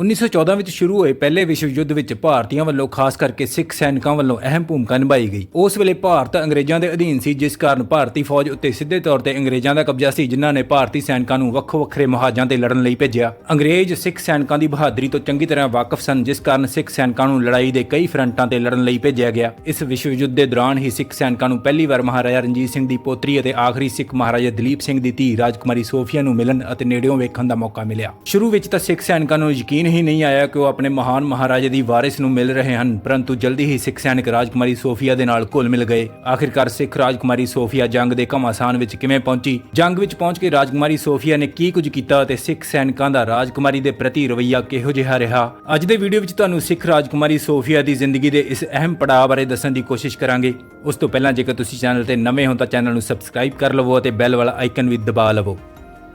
1914 ਵਿੱਚ ਸ਼ੁਰੂ ਹੋਏ ਪਹਿਲੇ ਵਿਸ਼ਵ ਯੁੱਧ ਵਿੱਚ ਭਾਰਤੀਆਂ ਵੱਲੋਂ ਖਾਸ ਕਰਕੇ ਸਿੱਖ ਸੈਨਿਕਾਂ ਵੱਲੋਂ ਅਹਿਮ ਭੂਮਿਕਾ ਨਿਭਾਈ ਗਈ। ਉਸ ਵੇਲੇ ਭਾਰਤ ਅੰਗਰੇਜ਼ਾਂ ਦੇ ਅਧੀਨ ਸੀ, ਜਿਸ ਕਾਰਨ ਭਾਰਤੀ ਫੌਜ ਉੱਤੇ ਸਿੱਧੇ ਤੌਰ ਤੇ ਅੰਗਰੇਜ਼ਾਂ ਦਾ ਕਬਜ਼ਾ ਸੀ, ਜਿਨ੍ਹਾਂ ਨੇ ਭਾਰਤੀ ਸੈਨਿਕਾਂ ਨੂੰ ਵੱਖੋ ਵੱਖਰੇ ਮੁਹਾਜਾਂ ਤੇ ਲੜਨ ਲਈ ਭੇਜਿਆ। ਅੰਗਰੇਜ਼ ਸਿੱਖ ਸੈਨਿਕਾਂ ਦੀ ਬਹਾਦਰੀ ਤੋਂ ਚੰਗੀ ਤਰ੍ਹਾਂ ਵਾਕਿਫ ਸਨ, ਜਿਸ ਕਾਰਨ ਸਿੱਖ ਸੈਨਿਕਾਂ ਨੂੰ ਲੜਾਈ ਦੇ ਕਈ ਫਰੰਟਾਂ ਤੇ ਲੜਨ ਲਈ ਭੇਜਿਆ ਗਿਆ। ਇਸ ਵਿਸ਼ਵ ਯੁੱਧ ਦੇ ਦੌਰਾਨ ਹੀ ਸਿੱਖ ਸੈਨਿਕਾਂ ਨੂੰ ਪਹਿਲੀ ਵਾਰ ਮਹਾਰਾਜਾ ਰਣਜੀਤ ਸਿੰਘ ਦੀ ਪੋਤਰੀ ਅਤੇ ਆਖਰੀ ਸਿੱਖ ਮਹਾਰਾਜਾ ਦਲੀਪ ਸਿੰਘ ਦੀ ਧੀ ਰਾਜਕੁਮਾਰੀ ਸੋਫੀਆ ਨੂੰ ਮਿਲਣ ਅਤੇ ਨੇੜਿਓਂ ਵੇਖਣ ਦਾ ਮੌਕਾ ਮਿਲਿਆ। ਸ਼ੁਰੂ ਵਿੱਚ ਤਾਂ ਸਿੱਖ ਸੈਨਿਕਾਂ ਨੂੰ ਯਕੀਨ ਹੀ ਨਹੀਂ ਆਇਆ ਕਿ ਉਹ ਆਪਣੇ ਮਹਾਨ ਮਹਾਰਾਜੇ ਦੀ ਵਾਰਿਸ ਨੂੰ ਮਿਲ ਰਹੇ ਹਨ। ਪਰੰਤੂ ਜਲਦੀ ਹੀ ਸਿੱਖ ਸੈਨਿਕ ਰਾਜਕੁਮਾਰੀ ਸੋਫੀਆ ਦੇ ਨਾਲ ਘੁਲ ਮਿਲ ਗਏ। ਆਖਿਰਕਾਰ ਸਿੱਖ ਰਾਜਕੁਮਾਰੀ ਸੋਫੀਆ ਜੰਗ ਦੇ ਘਮਾਸਾਨ ਵਿੱਚ ਕਿਵੇਂ ਪਹੁੰਚੀ? ਜੰਗ ਵਿੱਚ ਪਹੁੰਚ ਕੇ ਰਾਜਕੁਮਾਰੀ ਸੋਫੀਆ ਨੇ ਕੀ ਕੁਝ ਕੀਤਾ ਅਤੇ ਸਿੱਖ ਸੈਨਿਕਾਂ ਦਾ ਰਾਜਕੁਮਾਰੀ ਦੇ ਪ੍ਰਤੀ ਰਵੱਈਆ ਕਿਹੋ ਜਿਹਾ ਰਿਹਾ? ਅੱਜ ਦੇ ਵੀਡੀਓ ਵਿੱਚ ਤੁਹਾਨੂੰ ਸਿੱਖ ਰਾਜਕੁਮਾਰੀ ਸੋਫੀਆ ਦੀ ਜ਼ਿੰਦਗੀ ਦੇ ਇਸ ਅਹਿਮ ਪੜਾਅ ਬਾਰੇ ਦੱਸਣ ਦੀ ਕੋਸ਼ਿਸ਼ ਕਰਾਂਗੇ। ਉਸ ਤੋਂ ਪਹਿਲਾਂ ਜੇਕਰ ਤੁਸੀਂ ਚੈਨਲ ਤੇ ਨਵੇਂ ਹੋ ਤਾਂ ਚੈਨਲ ਨੂੰ ਸਬਸਕ੍ਰਾਈਬ ਕਰ ਲਵੋ ਅਤੇ ਬੈਲ ਵਾਲਾ ਆਈਕਨ ਵੀ ਦਬਾ ਲਵੋ।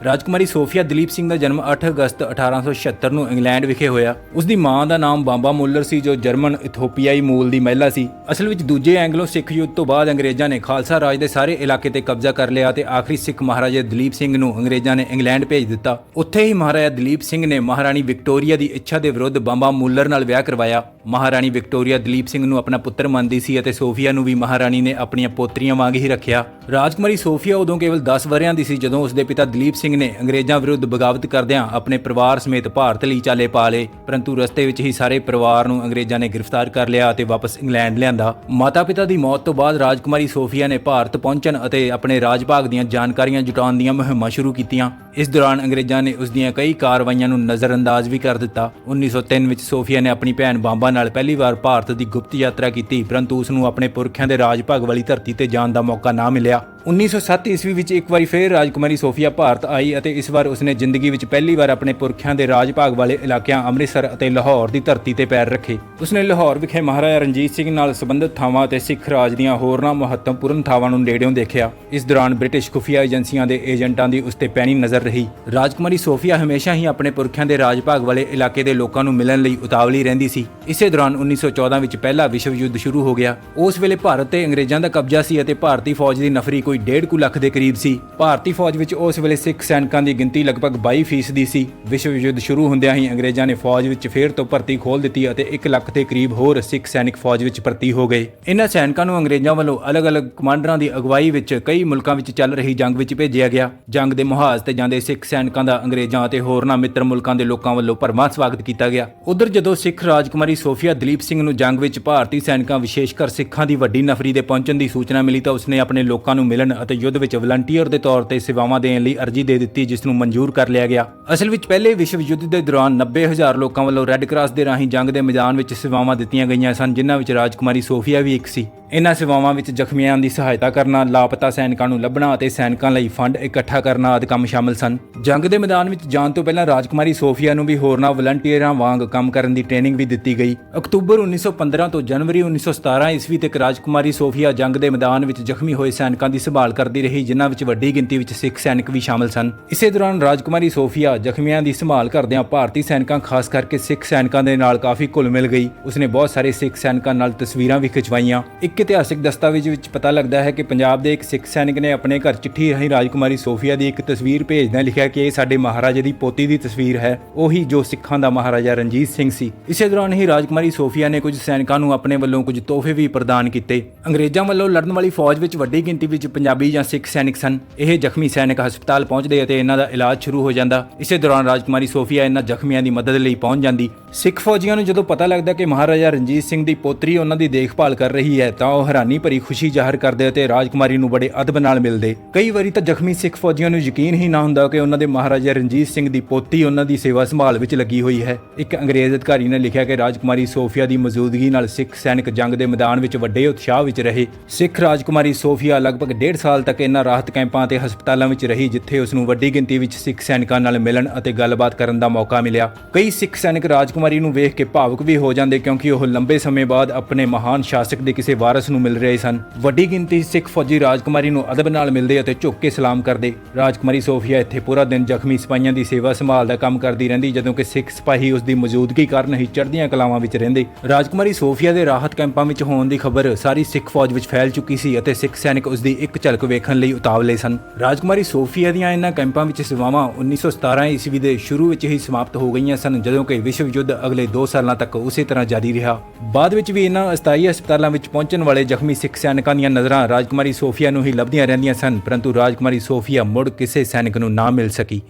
ਰਾਜਕੁਮਾਰੀ ਸੋਫੀਆ ਦਲੀਪ ਸਿੰਘ ਦਾ ਜਨਮ 8 ਅਗਸਤ 1876 ਨੂੰ ਇੰਗਲੈਂਡ ਵਿਖੇ ਹੋਇਆ। ਉਸ ਦੀ ਮਾਂ ਦਾ ਨਾਮ ਬਾਂਬਾ ਮੁੱਲਰ ਸੀ, ਜੋ ਜਰਮਨ ਇਥੋਪੀਆਈ ਮੂਲ ਦੀ ਮਹਿਲਾ ਸੀ। ਅਸਲ ਵਿੱਚ ਦੂਜੇ ਐਂਗਲੋ ਸਿੱਖ ਯੁੱਧ ਤੋਂ ਬਾਅਦ ਅੰਗਰੇਜ਼ਾਂ ਨੇ ਖਾਲਸਾ ਰਾਜ ਦੇ ਸਾਰੇ ਇਲਾਕੇ ਤੇ ਕਬਜ਼ਾ ਕਰ ਲਿਆ ਤੇ ਆਖਰੀ ਸਿੱਖ ਮਹਾਰਾਜਾ ਦਲੀਪ ਸਿੰਘ ਨੂੰ ਅੰਗਰੇਜ਼ਾਂ ਨੇ ਇੰਗਲੈਂਡ ਭੇਜ ਦਿੱਤਾ। ਉੱਥੇ ਹੀ ਮਹਾਰਾਜਾ ਦਲੀਪ ਸਿੰਘ ਨੇ ਮਹਾਰਾਣੀ ਵਿਕਟੋਰੀਆ ਦੀ ਇੱਛਾ ਦੇ ਵਿਰੁੱਧ ਬਾਂਬਾ ਮੁੱਲਰ ਨਾਲ ਵਿਆਹ ਕਰਵਾਇਆ। ਮਹਾਰਾਣੀ ਵਿਕਟੋਰੀਆ ਦਲੀਪ ਸਿੰਘ ਨੂੰ ਆਪਣਾ ਪੁੱਤਰ ਮੰਨਦੀ ਸੀ ਅਤੇ ਸੋਫੀਆ ਨੂੰ ਵੀ ਮਹਾਰਾਣੀ ਨੇ ਆਪਣੀਆਂ ਪੋਤਰੀਆਂ ਵਾਂਗ ਹੀ ਰੱਖਿਆ। ਰਾਜਕੁਮਾਰੀ ਸੋਫੀਆ ਉਦੋਂ ਕੇਵਲ 10 ਵਰ੍ਹਿਆਂ ਦੀ ਸੀ, ਜਦੋਂ ਉਸ ਦੇ ਪਿਤਾ ਦਲੀਪ ਸਿੰਘ ਨੇ ਅੰਗਰੇਜ਼ਾਂ ਵਿਰੁੱਧ ਬਗਾਵਤ ਕਰਦਿਆਂ ਆਪਣੇ ਪਰਿਵਾਰ ਸਮੇਤ ਭਾਰਤ ਲਈ ਚਾਲੇ ਪਾ ਲਏ, ਪਰੰਤੂ ਰਸਤੇ ਵਿੱਚ ਹੀ ਸਾਰੇ ਪਰਿਵਾਰ ਨੂੰ ਅੰਗਰੇਜ਼ਾਂ ਨੇ ਗ੍ਰਿਫਤਾਰ ਕਰ ਲਿਆ ਅਤੇ ਵਾਪਸ ਇੰਗਲੈਂਡ ਲਿਆਂਦਾ। ਮਾਤਾ-ਪਿਤਾ ਦੀ ਮੌਤ ਤੋਂ ਬਾਅਦ ਰਾਜਕੁਮਾਰੀ ਸੋਫੀਆ ਨੇ ਭਾਰਤ ਪਹੁੰਚਣ ਅਤੇ ਆਪਣੇ ਰਾਜ ਭਾਗ ਦੀਆਂ ਜਾਣਕਾਰੀਆਂ ਜੁਟਾਉਣ ਦੀਆਂ ਮੁਹਿੰਮਾਂ ਸ਼ੁਰੂ ਕੀਤੀਆਂ। ਇਸ ਦੌਰਾਨ ਅੰਗਰੇਜ਼ਾਂ ਨੇ ਉਸ ਦੀਆਂ ਕਈ ਕਾਰਵਾਈਆਂ ਨੂੰ ਨਜ਼ਰਅੰਦਾਜ਼ ਵੀ ਕਰ ਦਿੱਤਾ। 1903 ਵਿੱਚ ਸੋਫੀਆ ਨੇ ਆਪਣੀ ਭੈਣ ਬਾਂਬਾ ਨਾਲ ਪਹਿਲੀ ਵਾਰ ਭਾਰਤ ਦੀ ਗੁਪਤ ਯਾਤਰਾ ਕੀਤੀ, ਪਰੰਤੂ ਉਸ ਨੂੰ ਆਪਣੇ ਪੁਰਖਿਆਂ ਦੇ ਰਾਜ ਭਾਗ ਵਾਲੀ ਧਰਤੀ ਤੇ ਜਾਣ ਦਾ ਮੌਕਾ ਨਾ ਮਿਲਿਆ। 1907 ਈਸਵੀ ਵਿੱਚ ਇੱਕ ਵਾਰੀ ਫੇਰ ਰਾਜਕੁਮਾਰੀ ਸੋਫੀਆ ਭਾਰਤ ਆਈ ਅਤੇ ਇਸ ਵਾਰ ਉਸਨੇ ਜ਼ਿੰਦਗੀ ਵਿੱਚ ਪਹਿਲੀ ਵਾਰ ਆਪਣੇ ਪੁਰਖਿਆਂ ਦੇ ਰਾਜ ਭਾਗ ਵਾਲੇ ਇਲਾਕਿਆਂ ਅੰਮ੍ਰਿਤਸਰ ਅਤੇ ਲਾਹੌਰ ਦੀ ਧਰਤੀ ਤੇ ਪੈਰ ਰੱਖੇ। ਉਸਨੇ ਲਾਹੌਰ ਵਿਖੇ ਮਹਾਰਾਜਾ ਰਣਜੀਤ ਸਿੰਘ ਨਾਲ ਸੰਬੰਧਿਤ ਥਾਵਾਂ ਅਤੇ ਸਿੱਖ ਰਾਜ ਦੀਆਂ ਹੋਰਨਾਂ ਮਹੱਤਵਪੂਰਨ ਥਾਵਾਂ ਨੂੰ ਨੇੜਿਓਂ ਦੇਖਿਆ। ਇਸ ਦੌਰਾਨ ਬ੍ਰਿਟਿਸ਼ ਖੁਫੀਆ ਏਜੰਸੀਆਂ ਦੇ ਏਜੰਟਾਂ ਦੀ ਉਸ ਤੇ ਪੈਣੀ ਨਜ਼ਰ ਰਹੀ। ਰਾਜਕੁਮਾਰੀ ਸੋਫੀਆ ਹਮੇਸ਼ਾ ਹੀ ਆਪਣੇ ਪੁਰਖਿਆਂ ਦੇ ਰਾਜ ਭਾਗ ਵਾਲੇ ਇਲਾਕੇ ਦੇ ਲੋਕਾਂ ਨੂੰ ਮਿਲਣ ਲਈ ਉਤਾਵਲੀ ਰਹਿੰਦੀ ਸੀ। ਇਸੇ ਦੌਰਾਨ 1914 ਵਿੱਚ ਪਹਿਲਾ ਵਿਸ਼ਵ ਯੁੱਧ ਸ਼ੁਰੂ ਹੋ ਗਿਆ। ਉਸ ਵੇਲੇ ਭਾਰਤ ਤੇ ਅੰਗਰੇਜ਼ਾਂ ਦਾ ਕਬਜ਼ਾ ਸੀ ਅਤੇ ਭਾਰਤੀ ਫੌਜ ਦੀ ਨਫਰੀ ਕੋਈ 1.5 ਕੁ ਲੱਖ ਦੇ ਕਰੀਬ ਸੀ। ਭਾਰਤੀ ਫੌਜ ਵਿੱਚ ਉਸ ਵੇਲੇ ਸਿੱਖ ਸੈਨਿਕਾਂ ਦੀ ਗਿਣਤੀ ਲਗਭਗ 22% ਦੀ ਸੀ। ਵਿਸ਼ਵ ਯੁੱਧ ਸ਼ੁਰੂ ਹੁੰਦਿਆਂ ਹੀ ਅੰਗਰੇਜ਼ਾਂ ਨੇ ਫੌਜ ਵਿੱਚ ਫੇਰ ਤੋਂ ਭਰਤੀ ਖੋਲ ਦਿੱਤੀ ਅਤੇ 1 ਲੱਖ ਦੇ ਕਰੀਬ ਹੋਰ ਸਿੱਖ ਸੈਨਿਕ ਫੌਜ ਵਿੱਚ ਭਰਤੀ ਹੋ ਗਏ। ਇਹਨਾਂ ਸੈਨਿਕਾਂ ਨੂੰ ਅੰਗਰੇਜ਼ਾਂ ਵੱਲੋਂ ਅਲੱਗ-ਅਲੱਗ ਕਮਾਂਡਰਾਂ ਦੀ ਅਗਵਾਈ ਵਿੱਚ ਕਈ ਮੁਲਕਾਂ ਵਿੱਚ ਚੱਲ ਰਹੀ ਜੰਗ ਵਿੱਚ ਭੇਜਿਆ ਗਿਆ। ਜੰਗ ਦੇ ਮੁਹਾਜ਼ ਤੇ ਜਾਂਦੇ ਸਿੱਖ ਸੈਨਿਕਾਂ ਦਾ ਅੰਗਰੇਜ਼ਾਂ ਅਤੇ ਹੋਰਨਾਂ ਮਿੱਤਰ ਮੁਲਕਾਂ ਦੇ ਲੋਕਾਂ ਵੱਲੋਂ ਭਰਵਾਂ ਸਵਾਗਤ ਕੀਤਾ ਗਿਆ। ਉਧਰ ਜਦੋਂ ਸਿੱਖ ਰਾਜਕੁਮਾਰੀ ਸੋਫੀਆ ਦਲੀਪ ਸਿੰਘ ਨੂੰ ਜੰਗ ਵਿੱਚ ਭਾਰਤੀ ਸੈਨਿਕਾਂ ਵਿਸ਼ੇਸ਼ ਕਰ ਸਿੱਖਾਂ ਦੀ ਵੱਡੀ ਨਫਰੀ ਦੇ ਪਹੁੰਚਣ ਦੀ ਸੂਚਨਾ ਮਿਲੀ ਤਾਂ ਉਸਨੇ ਆਪਣੇ ਲੋਕਾਂ ਨੂੰ ਮਿਲਣ ਅਤੇ ਯੁੱਧ ਵਿੱਚ ਵਲੰਟੀਅਰ ਦੇ ਤੌਰ ਤੇ ਸੇਵਾਵਾਂ ਦੇਣ ਲਈ ਅਰਜ਼ੀ ਦੇ ਦਿੱਤੀ, ਜਿਸ ਨੂੰ ਮਨਜ਼ੂਰ ਕਰ ਲਿਆ ਗਿਆ। ਅਸਲ ਵਿੱਚ ਪਹਿਲੇ ਵਿਸ਼ਵ ਯੁੱਧ ਦੇ ਦੌਰਾਨ 90000 ਲੋਕਾਂ ਵੱਲੋਂ ਰੈੱਡ ਕਰਾਸ ਦੇ ਰਾਹੀਂ ਜੰਗ ਦੇ ਮੈਦਾਨ ਵਿੱਚ ਸੇਵਾਵਾਂ ਦਿੱਤੀਆਂ ਗਈਆਂ ਸਨ, ਜਿਨ੍ਹਾਂ ਵਿੱਚ ਰਾਜਕੁਮਾਰੀ ਸੋਫੀਆ ਵੀ ਇੱਕ ਸੀ। ਇਹਨਾਂ ਸੇਵਾਵਾਂ ਵਿੱਚ ਜ਼ਖਮੀਆਂ ਦੀ ਸਹਾਇਤਾ ਕਰਨਾ, ਲਾਪਤਾ ਸੈਨਿਕਾਂ ਨੂੰ ਲੱਭਣਾ ਅਤੇ ਸੈਨਿਕਾਂ ਲਈ ਫੰਡ ਇਕੱਠਾ ਕਰਨਾ ਆਦਿ ਕੰਮ ਸ਼ਾਮਲ ਸਨ। ਜੰਗ ਦੇ ਮੈਦਾਨ ਵਿੱਚ ਜਾਣ ਤੋਂ ਪਹਿਲਾਂ ਰਾਜਕੁਮਾਰੀ ਸੋਫੀਆ ਨੂੰ ਵੀ ਹੋਰਨਾਂ ਵਲੰਟੀਅਰਾਂ ਵਾਂਗ ਕੰਮ ਕਰਨ ਦੀ ਟ੍ਰੇਨਿੰਗ ਵੀ ਦਿੱਤੀ ਗਈ। ਅਕਤੂਬਰ 1915 ਤੋਂ ਜਨਵਰੀ 1917 ਈਸਵੀ ਤੱਕ ਰਾਜਕੁਮਾਰੀ ਸੋਫੀਆ ਜੰਗ ਦੇ ਮੈਦਾਨ ਵਿੱਚ ਜ਼ਖਮੀ ਹੋਏ ਸੈਨਿਕਾਂ ਦੀ ਸੰਭਾਲ ਕਰਦੀ ਰਹੀ, ਜਿਨ੍ਹਾਂ ਵਿੱਚ ਵੱਡੀ ਗਿਣਤੀ ਵਿੱਚ ਸਿੱਖ ਸੈਨਿਕ ਵੀ ਸ਼ਾਮਲ ਸਨ। ਇਸੇ ਦੌਰਾਨ ਰਾਜਕੁਮਾਰੀ ਸੋਫੀਆ ਜ਼ਖਮੀਆਂ ਦੀ ਸੰਭਾਲ ਕਰਦਿਆਂ ਭਾਰਤੀ ਸੈਨਿਕਾਂ, ਖਾਸ ਕਰਕੇ ਸਿੱਖ ਸੈਨਿਕਾਂ ਦੇ ਨਾਲ ਕਾਫੀ ਘੁਲ ਮਿਲ ਗਈ। ਉਸਨੇ ਬਹੁਤ ਸਾਰੇ ਸਿੱਖ ਸੈਨਿਕਾਂ ਨਾਲ ਤਸਵੀਰਾਂ ਵੀ ਖਿਚਵਾਈਆਂ। ਇੱਕ ਇਤਿਹਾਸਿਕ ਦਸਤਾਵੇਜ਼ ਵਿੱਚ ਪਤਾ ਲੱਗਦਾ ਹੈ ਕਿ ਪੰਜਾਬ ਦੇ ਇੱਕ ਸਿੱਖ ਸੈਨਿਕ ਨੇ ਆਪਣੇ ਘਰ ਚਿੱਠੀ ਰਾਹੀਂ ਰਾਜਕੁਮਾਰੀ ਸੋਫੀਆ ਦੀ ਇੱਕ ਤਸਵੀਰ ਭੇਜ ਭੇਜਦਿਆਂ ਲਿਖਿਆ ਕਿ ਇਹ ਸਾਡੇ ਮਹਾਰਾਜੇ ਦੀ ਪੋਤੀ ਦੀ ਤਸਵੀਰ ਹੈ, ਉਹੀ ਜੋ ਸਿੱਖਾਂ ਦਾ ਮਹਾਰਾਜਾ ਰਣਜੀਤ ਸਿੰਘ ਸੀ। ਇਸੇ ਦੌਰਾਨ ਹੀ ਰਾਜਕੁਮਾਰੀ ਸੋਫੀਆ ਨੇ ਕੁਝ ਸੈਨਿਕਾਂ ਨੂੰ ਆਪਣੇ ਵੱਲੋਂ ਕੁਝ ਤੋਹਫੇ ਵੀ ਪ੍ਰਦਾਨ ਕੀਤੇ। ਅੰਗਰੇਜ਼ਾਂ ਵੱਲੋਂ ਲੜਨ ਵਾਲੀ ਫੌਜ ਵਿੱਚ ਵੱਡੀ ਗਿਣਤੀ ਵਿੱਚ ਪੰਜਾਬੀ ਜਾਂ ਸਿੱਖ ਸੈਨਿਕ ਸਨ। ਇਹ ਜ਼ਖਮੀ ਸੈਨਿਕ ਹਸਪਤਾਲ ਪਹੁੰਚਦੇ ਅਤੇ ਇਹਨਾਂ ਦਾ ਇਲਾਜ ਸ਼ੁਰੂ ਹੋ ਜਾਂਦਾ। ਇਸੇ ਦੌਰਾਨ ਰਾਜਕੁਮਾਰੀ ਸੋਫੀਆ ਇਹਨਾਂ ਜ਼ਖਮੀਆਂ ਦੀ ਮਦਦ ਲਈ ਪਹੁੰਚ ਜਾਂਦੀ। ਸਿੱਖ ਫੌਜੀਆਂ ਨੂੰ ਜਦੋਂ ਪਤਾ ਲੱਗਦਾ ਕਿ ਮਹਾਰਾਜਾ ਰਣਜੀਤ ਸਿੰਘ ਦੀ ਪੋਤਰੀ ਉਹਨਾਂ ਦੀ ਦੇਖਭਾਲ ਕਰ ਰਹੀ ਹੈ, ਤਾਂ ਉਹ ਹੈਰਾਨੀ ਭਰੀ ਖੁਸ਼ੀ ਜ਼ਾਹਰ ਕਰਦੇ ਅਤੇ ਰਾਜਕੁਮਾਰੀ ਨੂੰ ਬੜੇ ਅਦਬ ਨਾਲ ਮਿਲਦੇ। ਕਈ ਵਾਰੀ ਤਾਂ ਜ਼ਖਮੀ ਸਿੱਖ ਫੌਜੀਆਂ ਨੂੰ ਯਕੀਨ ਹੀ ਨਾ ਹੁੰਦਾ ਕਿ ਉਹਨਾਂ ਦੇ ਮਹਾਰਾਜਾ ਰਣਜੀਤ ਸਿੰਘ ਦੀ ਪੋਤੀ ਉਹਨਾਂ ਦੀ ਸੇਵਾ ਸੰਭਾਲ ਵਿੱਚ ਲੱਗੀ ਹੋਈ ਹੈ। ਇੱਕ ਅੰਗਰੇਜ਼ ਅਧਿਕਾਰੀ ਨੇ ਲਿਖਿਆ ਕਿ ਰਾਜਕੁਮਾਰੀ ਸੋਫੀਆ ਦੀ ਮੌਜੂਦਗੀ ਨਾਲ ਸਿੱਖ ਸੈਨਿਕ ਜੰਗ ਦੇ ਮੈਦਾਨ ਵਿੱਚ ਵੱਡੇ ਉਤਸ਼ਾਹ ਵਿੱਚ ਰਹੇ। ਸਿੱਖ ਰਾਜਕੁਮਾਰੀ ਸੋਫੀਆ ਲਗਭਗ ਡੇਢ ਸਾਲ ਤੱਕ ਇਹਨਾਂ ਰਾਹਤ ਕੈਂਪਾਂ ਅਤੇ ਹਸਪਤਾਲਾਂ ਵਿੱਚ ਰਹੀ, ਜਿੱਥੇ ਉਸ ਨੂੰ ਵੱਡੀ ਗਿਣਤੀ ਵਿੱਚ ਸਿੱਖ ਸੈਨਿਕਾਂ ਨਾਲ ਮਿਲਣ ਅਤੇ ਗੱਲਬਾਤ ਕਰਨ ਦਾ ਮੌਕਾ ਮਿਲਿਆ। ਕਈ ਸਿੱਖ ਸੈਨਿਕ ਰਾਜਕੁਮਾਰੀ ਨੂੰ ਵੇਖ ਕੇ ਭਾਵੁਕ ਵੀ ਹੋ ਜਾਂਦੇ ਕਿਉਂਕਿ ਉਹ ਲੰਬੇ ਸਮੇਂ ਬਾਅਦ ਆਪਣੇ ਮਹਾਨ ਸ਼ਾਸਕ ਦੇ ਕਿਸੇ ਵਾਰਸ ਨੂੰ ਮਿਲ ਰਹੇ ਸਨ। ਵੱਡੀ ਗਿਣਤੀ ਸਿੱਖ ਫੌਜੀ ਰਾਜਕੁਮਾਰੀ ਨੂੰ ਅਦਬ ਨਾਲ ਮਿਲਦੇ ਅਤੇ ਝੁੱਕ ਕੇ ਸਲਾਮ ਕਰਦੇ। ਰਾਜਕੁਮਾਰੀ ਸੋਫੀਆ ਇੱਥੇ ਪੂਰਾ ਦਿਨ ਜ਼ਖਮੀ ਸਿਪਾਹੀਆਂ ਦੀ ਸੇਵਾ ਸੰਭਾਲ ਦਾ ਕੰਮ ਕਰਦੀ ਰਹਿੰਦੀ, ਜਦੋਂ ਕਿ ਸਿੱਖ ਸਿਪਾਹੀ ਉਸ ਦੀ ਮੌਜੂਦਗੀ ਕਾਰਨ ਹੀ ਚੜ੍ਹਦੀਆਂ ਕਲਾਵਾਂ ਵਿੱਚ ਰਹਿੰਦੇ। ਰਾਜਕੁਮਾਰੀ ਸੋਫੀਆ ਦੇ ਰਾਹਤ ਕੈਂਪਾਂ ਵਿੱਚ ਹੋਣ ਦੀ ਖਬਰ ਸਾਰੀ ਸਿੱਖ ਫੌਜ ਵਿੱਚ ਫੈਲ ਚੁੱਕੀ ਸੀ ਅਤੇ ਸਿੱਖ ਸੈਨਿਕ ਉਸ ਦੀ ਇੱਕ ਝਲਕ ਵੇਖਣ ਲਈ ਉਤਾਵਲੇ ਸਨ। ਰਾਜਕੁਮਾਰੀ ਸੋਫੀਆ ਦੀਆਂ ਇਹਨਾਂ ਕੈਂਪਾਂ ਵਿੱਚ ਸੇਵਾਵਾਂ 1917 ਈਸਵੀ ਦੇ ਸ਼ੁਰੂ ਵਿੱਚ ਹੀ ਸਮਾਪਤ ਹੋ ਗਈਆਂ ਸਨ, ਜਦੋਂ ਕਿ ਵਿਸ਼ਵ ਯੁੱਧ ਅਗਲੇ 2 ਸਾਲਾਂ ਤੱਕ ਉਸੇ ਤਰ੍ਹਾਂ ਜਾਰੀ ਰਿਹਾ। ਬਾਅਦ ਵਿੱਚ ਵੀ ਇਹਨਾਂ ਅਸਥਾਈ ਹਸਪਤਾਲਾਂ ਵਿੱਚ ਪਹੁੰਚਣ ਵਾਲੇ ਜ਼ਖਮੀ ਸਿੱਖ ਸੈਨਿਕਾਂ ਦੀਆਂ ਨਜ਼ਰਾਂ ਰਾਜਕੁਮਾਰੀ ਸੋਫੀਆ ਨੂੰ ਹੀ ਲੱਭਦੀਆਂ ਰਹਿੰਦੀਆਂ ਸਨ, ਪਰੰਤੂ ਰਾਜਕੁਮਾਰੀ ਸੋਫੀਆ ਮੁੜ ਕਿਸੇ ਸੈਨਿਕ ਨੂੰ ਨਾ ਮਿਲ ਸਕੀ।